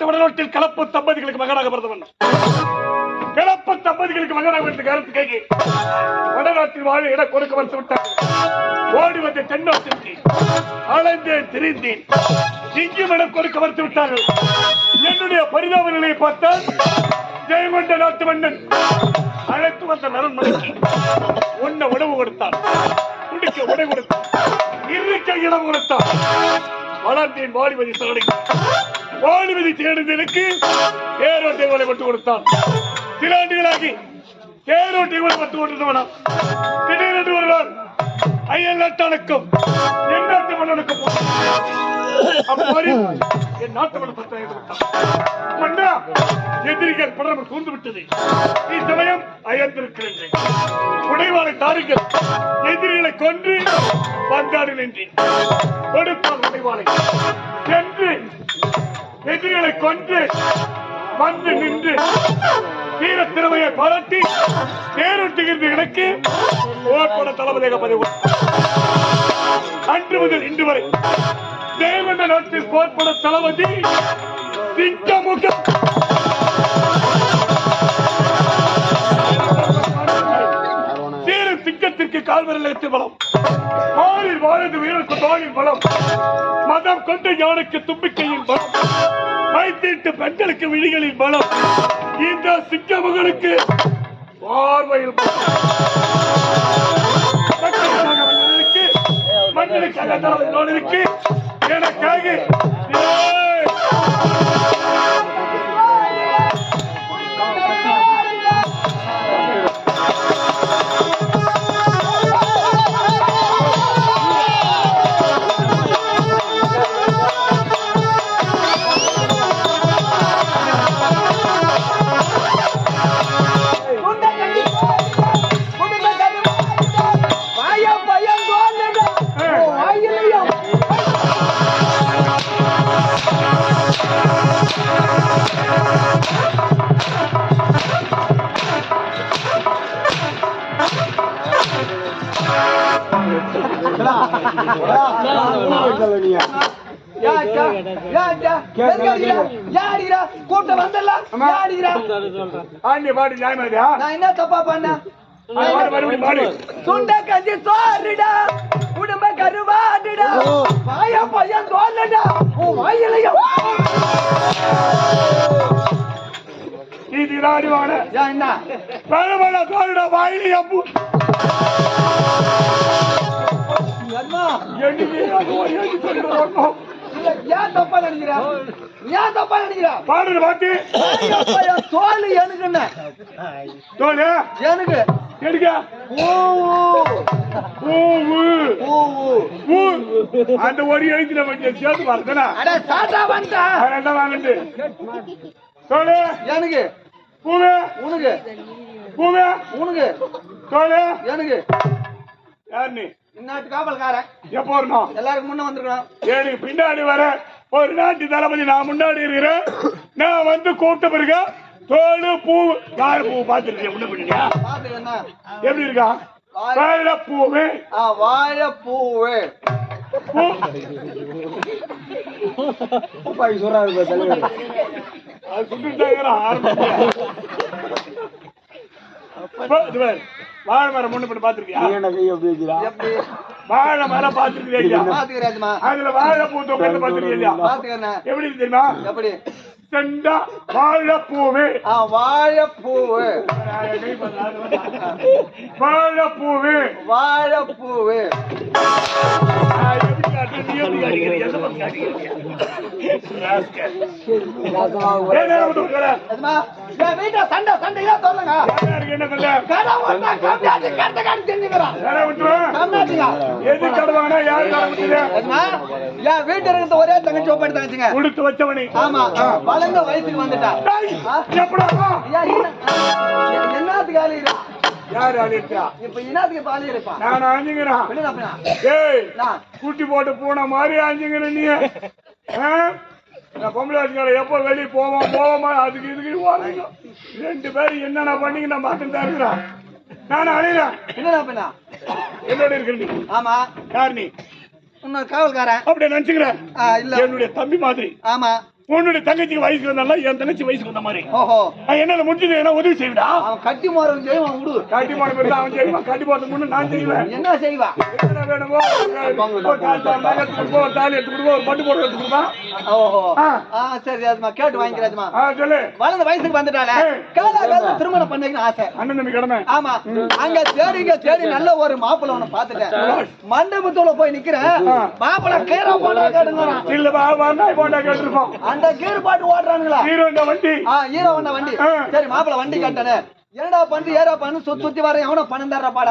அப்பேற்பட்ட வடநாட்டில் கலப்பு தம்பதிகளுக்கு மகனாக பிறந்தவன் கலப்பு தம்பதிகளுக்கு மகனாக பிறந்த கருத்து கைகி வடநாட்டில் வாழ இட கொடுக்க வந்து விட்டார். ஓடி வந்த தென்னாட்டிற்கு அலைந்தேன் திரிந்தேன். இங்கும் இடம் கொடுக்க வந்து விட்டார்கள். என்னுடைய பரிதாப நிலையை பார்த்தால் ஜெயங்கொண்ட நாட்டு மன்னன் அழைத்து வந்த நரண்மனைக்கு உன்ன உணவு கொடுத்தான். குடிக்க உடை கொடுத்தான். இருக்க இடம் கொடுத்தான். வளர்ந்தேன் வாலிபதி சரணை வாலிபதி தேடுதலுக்கு தேரோட்டை வேலை பட்டு கொடுத்தான். சில ஆண்டுகளாகி தேரோட்டை வேலை பட்டு கொண்டிருந்தவனா. திடீரென்று வருவார் ஐயன் நாட்டானுக்கும் என் நாட்டு மன்னனுக்கும் என் நாட்டு மன்னன் பத்தாயிரம் கொடுத்தான். மன்னா எதிரிகள் படரம் சூழ்ந்து விட்டது இச்சமயம் அயர்ந்திருக்கிறேன் உடைவாளை தாருங்கள். எதிரிகளை கொன்று வந்தாடு நின்றேன். கொடுத்தால் உடைவாளை. சென்று எதிரிகளை கொன்று வந்து நின்று வீர திறமையை பரட்டி தேரொட்டுகின்ற எனக்கு ஓர்பட தளபதியாக பதிவு. அன்று முதல் இன்று வரை தேவண்ட நாட்டில் போர்பட தளபதி சிங்கமுகம் சிங்கத்திற்கு கால்வரலத்து பலம். மாறில் வாழ்ந்து வீரருக்கு தோழின் பலம். மதம் கொண்ட யானைக்கு தும்பிக்கையின் பலம். மைத்தீட்டு பெண்களுக்கு விழிகளின் பலம். இந்த சிங்கமுகனுக்கு பார்வையில் பலம். மக்களுக்காக மன்னனுக்கு மன்னனுக்காக எனக்காக கூட்ட வந்தலாம் யாடிரா ஆண்டி பாடு நியாயமாதியா நான் என்ன தப்பா பண்ண சுண்ட கஞ்சி சோறுடா. குடும்ப கருவாடுடா. பாய பையன் தோல்லடா. உன் வாயிலையும். நாடுவான ஏன் என்ன? பழமழ எண்ணிக்கை ஏன் தப்பா நினைக்கிற? ஏன் தப்பா நினைக்கிற? பாடுற பாட்டு. தோல் எனக்கு எடுக்க. ஓ பூவு ஓ பூ அந்த ஒரு எழுத்துல வச்சு சேர்த்து பார்த்தனா சாட்டா வந்துட்டா என்ன வாங்கிட்டு தோழு எனக்கு. பூவே. உனக்கு. பூவே. உனக்கு. தோழு எனக்கு. யார் நீ? இந்நாட்டு காவல்காரன். எப்போ வரணும்? எல்லாருக்கும் முன்ன வந்திருக்கணும். எனக்கு பின்னாடி வர. ஒரு நாட்டு தளபதி நான் முன்னாடி இருக்கிறேன். நான் வந்து கூப்பிட்ட பிறகு தோடு பூ யார் பூ பார்த்துருக்கேன் முன்ன பண்ணியா பாத்து என்ன எப்படி இருக்கா? வாழை பூவு. ஆ வாழைப்பூவு பூ. அது சுட்டுட்டாங்க வாழை மரம் முன்ன பண்ணி பார்த்துருக்கியா? எப்படி? வாழை மரம் பார்த்துருக்கியா? இல்லையா பாத்துக்கிறாச்சுமா அதுல வாழை பூ தொக்கத்தை பார்த்துருக்கியா? இல்லையா பாத்துக்கிறேன் எப்படி தெரியுமா? எப்படி? செண்டா வாழை பூவு ஆ வாழைப்பூவு. வாழை பூவு வாழைப்பூவு எப்படி என் வீட்டுல சண்டை சண்டையா சொல்லுங்க என்ன கொள்ள? கடை ஒண்ணா கம்மியாச்சு. கம்மியாச்சுங்க. எது யாரு கடை என் வீட்டுல இருந்த ஒரே தங்கச்சி ஒப்படி தங்கச்சிங்க கொடுத்து வச்சவனி. ஆமா வளர்ந்த வயசுக்கு வந்துட்டா. என்னத்துக்கு ஆளு இது? யாரு அழிச்சா இப்ப என்னத்துக்கு இப்ப ஆளு இருப்பா? நான் தப்புனா? ஏய் நான். குட்டி போட்டு பூனை மாதிரி ஆஞ்சுங்கிற நீ. ஆ? நான் பொம்பளை வச்சுக்கிற எப்போ வெளியே போவோம் போவோமா? அதுக்கு இதுக்கு ஓடுங்க ரெண்டு பேரும் என்னென்ன பண்ணி நான் பார்த்துட்டு தான் இருக்கிறேன். நான் அழிகிறேன் என்ன தப்புனா? என்னோட இருக்கிற நீ. ஆமா. யார் நீ? இன்னொரு காவல்காரன். அப்படி நினைச்சுக்கிறேன். இல்ல. என்னுடைய தம்பி மாதிரி. ஆமா. உன்னுடைய தங்கச்சிக்கு வயசுக்கு வந்தால என் தங்கச்சி வயசுக்கு வந்த மாதிரி. என்னால முடிஞ்சது என்ன உதவி செய்விடா. அவன் கட்டி மாறவன் செய்யும் அவன் விடு. காட்டி பிறகு அவன் செய்வான். காட்டி போறதுக்கு முன்ன நான் செய்வேன். என்ன செய்வா? என்ன வேணுமோ? தாலி எடுத்து கொடுப்போம், ஒரு பட்டு போட்டு எடுத்து கொடுப்போம். ஓஹோ. ஆ. ஆ சரி ராஜ்மா கேட்டு வாங்கிக்கிறாஜ்மா ஆ, சொல்லு. வளர்ந்த வயசுக்கு வந்துட்டாளே. ஏய். காலா காலத்துல திருமணம் பண்ணிக்கணும் ஆசை. அண்ணன் தம்பி கடமை. ஆமா. அங்க தேடி இங்க தேடி நல்ல ஒரு மாப்பிள்ளை ஒண்ணு பாத்துட்டேன் மண்டபத்துல போய் நிக்கிறேன். மாப்பிள்ளை கீரை போட்டா கேட்டுங்கிறான் இல்ல போட்டா கேட்டிருப்போம் அந்த கீர் பாட்டு ஓடுறானுங்களா ஹீரோண்ட வண்டி? ஹீரோ வண்ட. சரி மாப்பிள்ளை வண்டி கட்டனே. என்னடா பண்ணு ஏறா பண்ணு சுத்தி சுத்தி வர எவனோ தர்ற பாடா.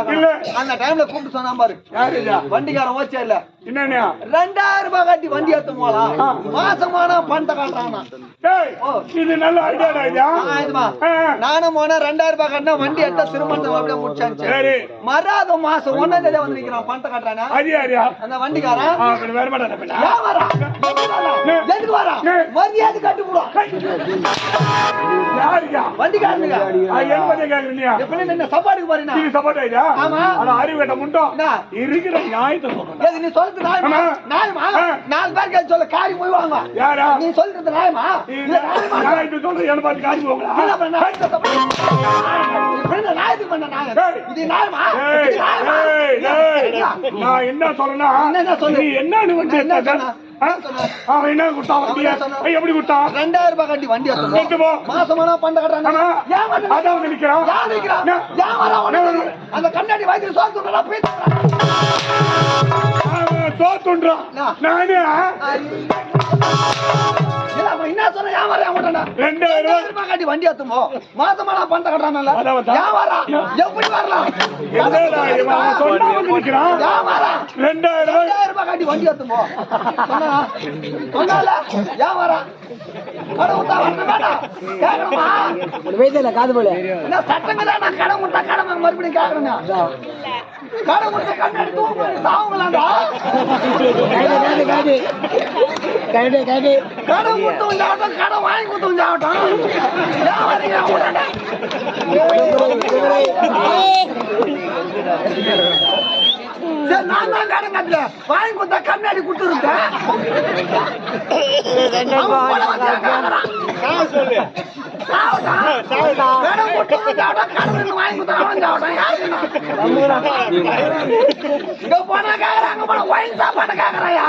அந்த டைம்ல கூப்பிட்டு சொன்னா பாரு? வண்டிக்காரன் ஓச்சே இல்ல என்னண்ணா ரெண்டாயிரம் ரூபாய் கட்டி வண்டி எடுத்து போலாம். மாசமானா பணத்தை காட்டுறானா. இது நல்ல ஆ. நானும் போனா ரெண்டாயிரம் ரூபாய் கட்டினா வண்டி எடுத்தா திருமணத்தை அப்படியே முடிச்சாச்சு சரி மறாத மாசம் ஒன்னாம் தேதி வந்து நிக்கிறான் பணத்தை காட்டுறானா அந்த வண்டிக்காரன் வரான்? எதுக்கு வரான்? ஏய். மரியாதை கட்டி போடுவான். யாருயா வண்டிக்காரனுங்க. பத்தி கேக்குறீங்க எப்படி நின்னு சாப்பாடுக்கு ஆயிடா ஆமா. ஆனா அறிவு கட்ட முண்டோம் என்ன? இருக்கிற நியாயத்தை சொல்றேன் எது நீ சொல்றது நியாயமா? ஆமா. நியாயமா? ஆ. நாலு பேர் கேட்டு சொல்ல காரி போய் வாங்க. யாரா நீ சொல்றது நியாயமா? இல்ல சொல்றேன் என்ன என்ன போங்களா நியாயத்தை என்ன நியாயத்துக்கு பண்ண நியாயம்? இது நியாயமா? ஏய், ஏய், நான் என்ன சொல்றேன்னா என்ன சொல்லு? நீ என்ன எடுத்தாக்க? அவன் என்ன கொடுத்தான் வண்டிய? எப்படி கொடுத்தான் ரெண்டாயிரம் ரூபாய் கட்டி வண்டி எடுத்து போ. மாசமானா பண்ட அதான் வந்து நிக்கிறான். யார் நிக்கிறான்? ஏன் உனக்கு? அந்த கண்ணாடி போய் அவன் தோத்துன்றான் என்ன? நானு ரெண்டாயிரம் ரூபாய். கட்டி வண்டி பண்ட கட்டுறான்ல? அதான் வந்தா. ஏன் வரான் எப்படி வரலாம் வரான் ரெண்டாயிரம் ரூபாய். கட்டி வண்டி எடுத்துமோ சொன்னா? ஏன் வரான் கடை விட்டா வரணும் வேண்டாம் கேட்கணுமா வைத்தியில காது போல என்ன சட்டங்க தான் நான் கடை முட்டா கடை மறுபடியும் கேட்கறேங்க கடை முட்டை கண்ணாடி தூக்கு சாவுங்களாண்டா காது காது காது காது கடை முட்டும் சாப்பிட்டோம் கடை வாங்கி கொடுத்தும் சாப்பிட்டோம் ஏன் வரீங்க அவங்கள்ட்ட? சரி, நான் தான் கடை கட்டல. வாங்கி கொடுத்தா கண்ணாடி கொடுத்துருக்கேன்? இங்க போனா கேக்குறான், அங்க போனா ஒயின் சாப்பாடு கேக்குறாயா?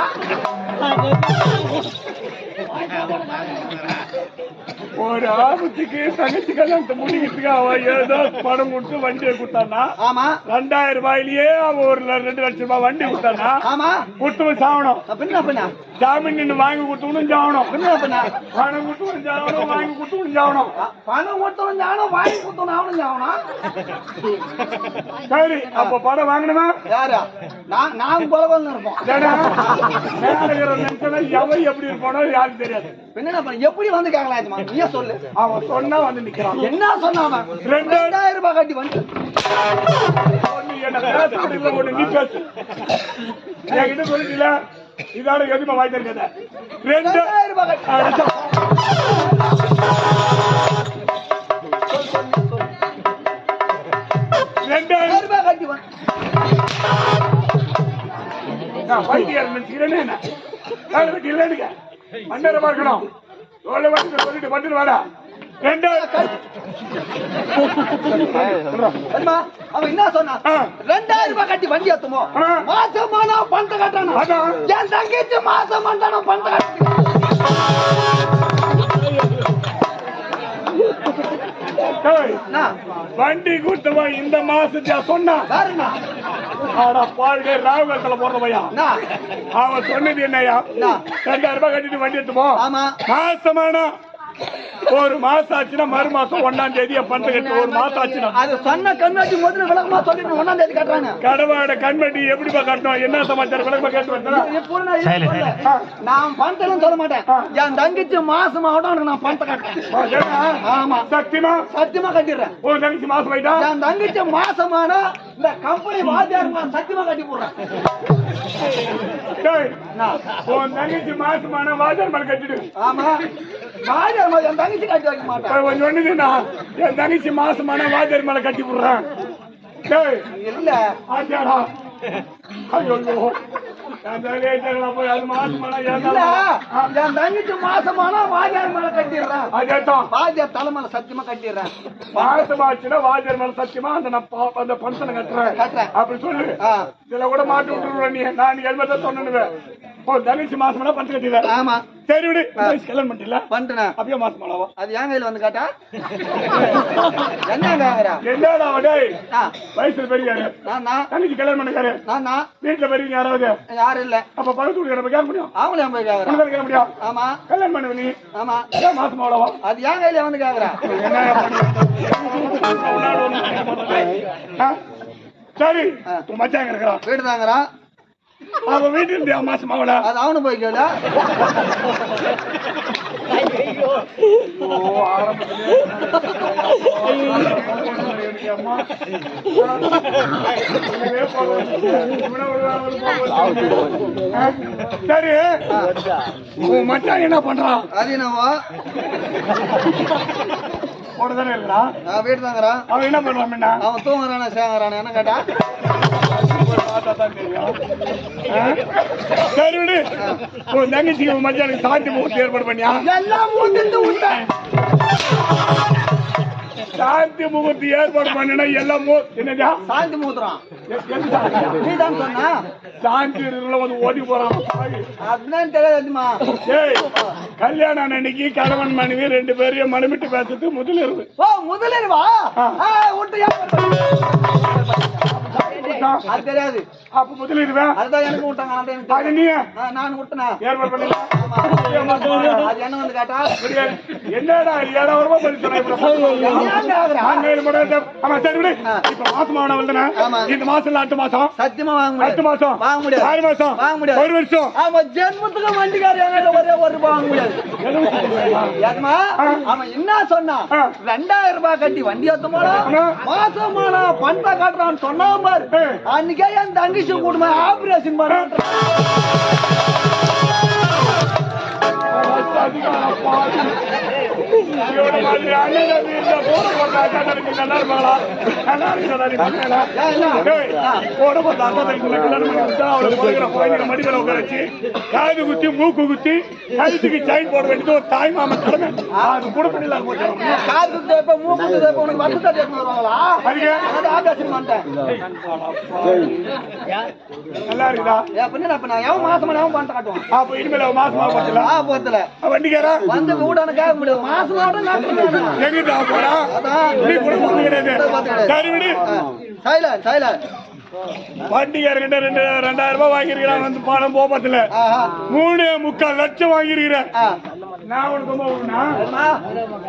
ஒரு ஆபத்துக்கு தங்கச்சி கல்யாணத்தை முடிக்கிறதுக்கு அவன் ஏதோ பணம் கொடுத்து வண்டியை கொடுத்தானா ஆமா. ரெண்டாயிரம் ரூபாயிலேயே அவன் ஒரு ரெண்டு லட்சம் ரூபாய் வண்டி கொடுத்தானா ஆமா. கொடுத்தவன் சாவணும் ஜாமீன் நின்று வாங்கி கொடுத்தவனும் சாவணும் பணம் கொடுத்தவனும் சாவணும் வாங்கி கொடுத்தவனும் சாவணும் பணம் கொடுத்தவன் ஜானும் வாங்கி கொடுத்தவன் அவனும் ஜாவனா சரி அப்ப பணம் வாங்கணுமா யாரா? நான் நான் குலவல்னு இருப்போம். நினைச்சனா எவன் எப்படி இருப்பானோ யாருக்கு தெரியாது. என்ன எப்படி வந்து கேட்கலாம் சொல்லு. அவன் சொன்னா வந்து நிக்கிறான். என்ன ரெண்டு- ரெண்டாயிரம் ரூபாய் கட்டி வந்து. நீ பேசு. என்கிட்ட சொல்லிட்டீல? ரெண்டாயிரம் ரூபாய் கட்டி. அடிச்சா. ரெண்டாயிரம் ரெண்டாயிரம் ரூபாய் கட்டி வந்து. நான் பைத்தியார் நினைச்சுக்கிறேன்னு என்ன இல்லைனுங்க மன்னரமா இருக்கணும். சொல்ல வந்து சொல்லிட்டு வந்துட்டு வாடா. ரெண்டாயிரம் ரூபாய் கட்டி வண்டி ஏத்துமோ. மாசமானா பணத்தை கட்டணும். என் தங்கச்சி மாசம் பணத்தை கட்டணும் வண்டி கூட்டவன் இந்த மாசத்தியா என்ன? ஆனா பாருங்க ராகுகத்துல என்ன? அவன் சொன்னது என்னையா? என்ன? ரெண்டாயிரம் ரூபாய் கட்டிட்டு வண்டி எடுத்துப்போ. ஆமா. மாசமானா? ஒரு மாசம் ஆச்சுன்னா மறு மாசம் ஒன்னாம் தேதி பணத்தை கட்டு ஒரு மாசம் ஆச்சுன்னா. அது சொன்ன கண்ணாடி முதல்ல விளக்கமா சொல்லிட்டு ஒன்னாம் தேதி கட்டுறாங்க. கடவாட கண்மட்டி எப்படிப்பா கட்டணும்? என்ன சமாச்சாரம்? விளக்கமா கேட்டு நான் பணத்தெல்லாம் சொல்ல மாட்டேன். என் தங்கச்சி மாசம் ஆகட்டும் நான் பணத்தை கட்டுறேன். ஆமா. சத்தியமா? சத்தியமா கட்டிடுறேன். ஒரு தங்கச்சி மாசம் ஆயிட்டா? என் தங்கச்சி மாசமானா இந்த கம்பெனி வாத்தியார் சத்தியமா கட்டி போடுறேன். உன் தங்கச்சி மாசமான வாஜர் மேல கட்டிடு. ஆமா. வாத்தியார் மாதிரி என் தங்கச்சி கட்டி வைக்க மாட்டேன். ஒண்ணுதுண்ணா என் தங்கச்சி மாசமான வாஜர் மேல கட்டி விடுறேன். இல்ல. ஐயோ. என் தங்கச்சி மாசமானா வாஜார் மேல கட்டிடுறேன். வாஜார் தலை மேல சத்தியமா கட்டிடுறேன். மாசமாச்சுன்னா வாஜர் மேல சத்தியமா அந்த அந்த பணத்தை கட்டுறேன். அப்படி சொல்லு. இதுல கூட மாட்டி விட்டுருவேன் நீ. நான் நீ ஹெல்மெட் தான் சொன்னேன் ஓ தங்கச்சி மாசமானா பணத்தை கட்டிடுற ஆமா. சரி விடு கல்யாணம் பண்ணிட்டல பண்ணிட்டேன் அப்படியே மாசமானாவா அது என் கையில வந்து கேட்டா? என்னடா டேய். வயசுல பெரியாரு நான்? தங்கச்சி கல்யாணம் பண்ணிக்காரு நான்? தான் வீட்டுல பெரியவங்க யாராவது? யாரும் இல்ல. அப்ப பக்கத்து வீட்டுல கேட்க முடியும். அவங்களையும் போய் கேக்குறா? உனக்கு கேட்க முடியும். ஆமா. கல்யாணம் பண்ணு நீ. ஆமா. ஏன் மாசம் அவ்வளவா அது என் கையில வந்து கேக்குறா? சரி. மச்சான் இருக்கிறான். வீடு தாங்கிறான். அவன் வீட்டு இருந்தியா மாசம் அவள அது அவனு போய் கேளு. சரி. உன் மச்சான் என்ன பண்றான்? அது என்னவோ? போடதானே இருக்கிறான்? நான் வீடு தாங்கிறான். அவன் என்ன முன்ன? அவன் தூங்குறானா சேங்குறானா என்ன கேட்டா? பார்த்தாதான் தெரியும். ஆ? சரி விடு உன் தங்கச்சிக்கு மச்சானுக்கு சாந்தி முகூர்த்தி ஏற்பாடு பண்ணியா எல்லாம் ஊத்திட்டு விட்டேன் சாந்தி முகூர்த்தி ஏற்பாடு பண்ணினா எல்லாம் என்னதா சாந்தி சாந்தி? நீ தான் சொன்னா சாந்தி வந்து ஓடி போறான். அப்படின்னு தெரியாதுமா ஏய் கல்யாணம் அன்னைக்கு கணவன் மனைவி ரெண்டு பேரையும் மனமிட்டு பேசுறது முதல் இருக்கு ஓ முதலில் அது தெரியாது. அப்ப முதல் இருவேன் அதுதான் எனக்கு விட்டாங்க அதான் எனக்கு. நீ நான் விட்டனா ஏற்பாடு பண்ணலாம் அது என்ன வந்து கேட்டா? என்னடா மட்டும் இந்த- ஆமா சரி விடு. இப்ப மாசம் வந்தன. இந்த மாசம் இல்ல அடுத்த மாசம்? சத்தியமா வாங்க முடியாது. மாசம்? வாங்க முடியாது. ஆறு மாசம்? வாங்க முடியாது. ஒரு வருஷம்? ஆமா ஜென்மத்துக்கு வண்டிக்கார எங்கிட்ட ஒரே ஒரு ரூபாய் வாங்க முடியாது. ஏதுமா அவன் என்ன சொன்னான் ஆ. ரெண்டாயிரம் ரூபாய் கட்டி வண்டி ஏத்த போனா. மாசமான பணத்தை காட்டுறான்னு சொன்னான் பாரு. அன்னைக்கே என் தங்கச்சி கூடுமா ஆபரேஷன் பண்ண கொடுத்தா அவளுக்கு பிறகுற குழந்தைங்க மடி மேல உட்கார வச்சு, காது குத்தி மூக்கு குத்தி கழுத்துக்கு செயின் போட வேண்டியது ஒரு தாய் மாமன் கடமை அது கூட பண்ணிடலாம் காது தேப்ப மூக்கு உனக்கு வருவாங்களா அதுக்கு அது ஆபரேஷன் பண்ணிட்டேன் நல்லா இருக்குதா அப்படின்னு அப்ப நான் எவன் மாசமா எவன் பணத்தை காட்டுவான் அப்ப இனிமேல் மாசமா ஆ போத்துல வண்டிக்காரா வந்து வீடான கேட்க முடியாது மாசம் எங்கிட்ட போடா நீ கிடையாது சரி விடு சைலன் சைலன் வண்டிக்காரங்கிட்ட ரெண்டு ரெண்டாயிரம் ரூபாய் வாங்கியிருக்கிறான் வந்து பணம் போபத்துல மூணு முக்கால் லட்சம் வாங்கியிருக்கிறேன் நான்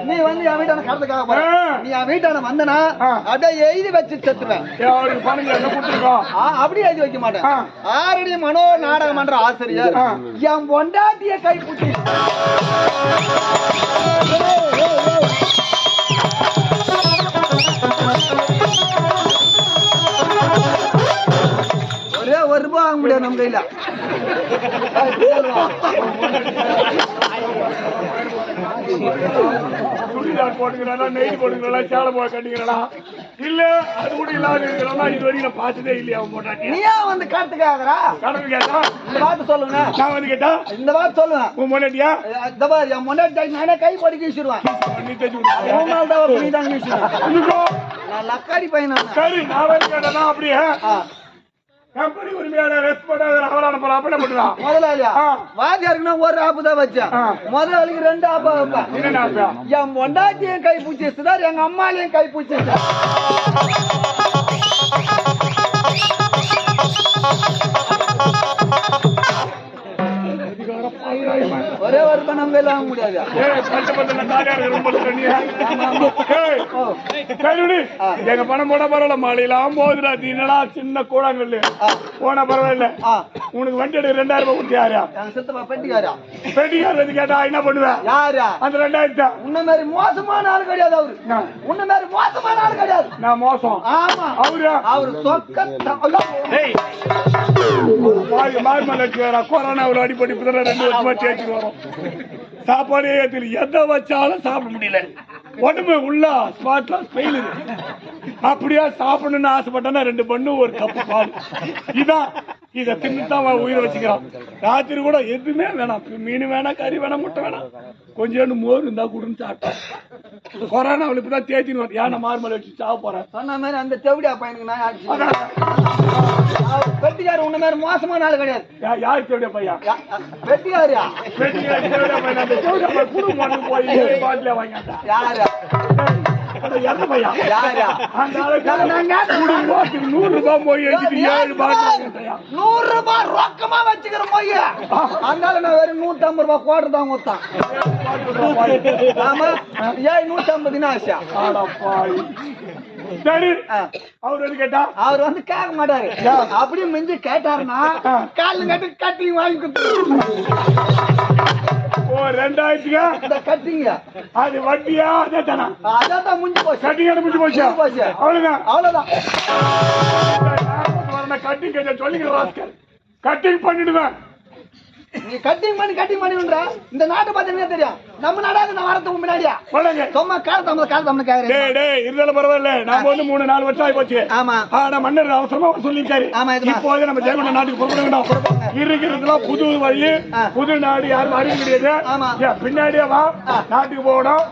நீ வந்து என் வீட்டான கடத்துக்காக போற நீ என் வீட்டான வந்தனா அப்படியே எழுதி வச்சு செத்துவேன் அப்படியே எழுதி வைக்க மாட்டேன் ஆரடி மனோ நாடகம் ஆசிரியர் என் பொண்டாட்டிய கைப்பிடிச்சி வாங்க முடியாது நம்ம கையில. சுடிதார் போட்டுக்கிறானா நெய் போட்டுக்கிறானா சேலை போட கட்டிக்கிறானா? இல்ல அது கூட இருக்கிறானா இது வரைக்கும் நான் பார்த்ததே இல்லையா அவன் போட்டாட்டி நீயா வந்து கடத்துக்காகறா கடவுள் கேட்டா? இந்த வார்த்தை சொல்லுங்க. நான் வந்து கேட்டா? இந்த வார்த்தை சொல்லுங்க. உன் முன்னாடியா இந்த பாரு என் முன்னாடி நானே கை படிக்க வீசிடுவேன் நீ தெரிஞ்சு நாள் தான் நீ? நான் லக்காடி பையன் சரி நான் வந்து கேட்டேன்னா அப்படியே? கம்பெனி உரிமையாளர் ரெஸ்பெக்ட் அவளை அனுப்பலாம் அப்படி முதலாளியா. வாத்தியாருக்குன்னா ஒரு ஆப்பு தான் வச்சேன். முதலாளிக்கு ரெண்டு ஆப்பா வைப்பேன் என்ன ஆப்பா? என் பொண்டாட்டியும் கை பூச்சிச்சுதான் எங்க அம்மாலையும் கை பூச்சிச்சு ஒரே ஒரு பணம் வாங்க முடியாது. எங்க பணம் போட பரவாயில்ல மழையெல்லாம் போகுதுடா என்னடா சின்ன கூழாங்கல்லு? போனா பரவாயில்ல. உனக்கு வண்டி எடுக்க ரெண்டாயிரம் ரூபாய் கொடுத்தியாரா? எங்க சித்தப்பா பெட்டிக்காரா? பெட்டிக்கார் வந்து கேட்டா என்ன பண்ணுவேன்? யாரா? அந்த ரெண்டாயிரத்தா. உன்ன மாதிரி மோசமான ஆள் கிடையாது அவரு. உன்ன மாதிரி மோசமான ஆள் கிடையாது. நான் மோசம். ஆமா. அவரு? அவரு சொக்க மாறி மாறி மலை கொரோனாவில் அடிப்படி இப்பதான் ரெண்டு வருஷமா தேய்ச்சிட்டு வரோம். சாப்பாடே ஏத்துல எதை வச்சாலும் சாப்பிட முடியல. உடம்பு உள்ள ஸ்பாட்ல ஸ்பெயில் அப்படியா சாப்பிடணும்னு ஆசைப்பட்டா ரெண்டு பண்ணு ஒரு கப்பு பால். இதான். இதை தின்னுதான் உயிரை வச்சுக்கிறான். ராத்திரி கூட எதுவுமே வேணாம். மீன் வேணாம் கறி வேணாம் முட்டை வேணாம். கொஞ்சோண்டு மோர் இருந்தா கொடுன்னு சாப்பிட்டேன். கொரோனா அவளுக்கு இப்பதான் தேத்தின்னு வந்து யானை மார்மலை வச்சு சாவ போறேன். சொன்ன மாதிரி அந்த செவிடியா பையனுக்கு நான் வெட்டிக்காரு உன்ன மாதிரி மோசமான ஆள் கிடையாது. யா- யார் தேவையா பையன்? யா- வெட்டிக்காரியா வெட்டிக்காரி தேவையா பையன். அந்த தேவையா பையன் குடும்பம் மாட்டுக்கு போய் பாட்டில வாங்கிட்டா யாரா? எந்த பையன் நூறு ரூபாய் ஏழு நூறு ரூபாய் ரொக்கமா வச்சுக்கிற போய் அதனால நான் வெறும் நூத்தி ஐம்பது ரூபாய் கோட்டர் தான் கொடுத்தான். ஆமா? ஏன் நூத்தி ஐம்பதுன்னு ஆசா அடப்பாவி. சரி ஆ. அவர் வந்து கேட்டா? அவர் வந்து கேட்க மாட்டாரு. அப்படியே மிஞ்சி கேட்டாருன்னா கால் கட்டு கட்டிங் வாங்கி கொடுத்து ஓ ரெண்டாயிரத்துக்கு? இந்த கட்டிங்க அது வட்டியா? அதே தானா அதான் தான் முடிஞ்சு போச்சு. கட்டிங் முடிஞ்சு போச்சு? போச்சு. அவ்வளவுதான். அவ்வளவுதான். கட்டிங் கொஞ்சம் சொல்லிக்கிற ராஸ்கல் கட்டிங் பண்ணிடுவேன். நீ கட்டிங் பண்ணி கட்டிங் பண்ணின்ற இந்த நாட்டை பார்த்தீங்கன்னா தெரியும்? நம்ம நாடாது நான் வரதுக்கு முன்னாடியா? பண்ணுங்க சும்மா காலத்தமிழ் காலத்தமிழ் கேக்குறேன். டேய் டேய் இருந்தாலும் பரவாயில்ல. நாம வந்து மூணு நாலு வருஷம் ஆகி போச்சு ஆமா ஆனா மன்னர் அவசரமா சொல்லிருக்காரு ஆமா, இதுதான். இப்போது நம்ம ஜெயங்கொண்ட நாட்டுக்கு புறப்பட வேண்டாம் இருக்கிறதுலாம் புது வழி. புது நாடு யாரும் அறிய. ஏன் பின்னாடியே வா. நாட்டுக்கு போகணும்.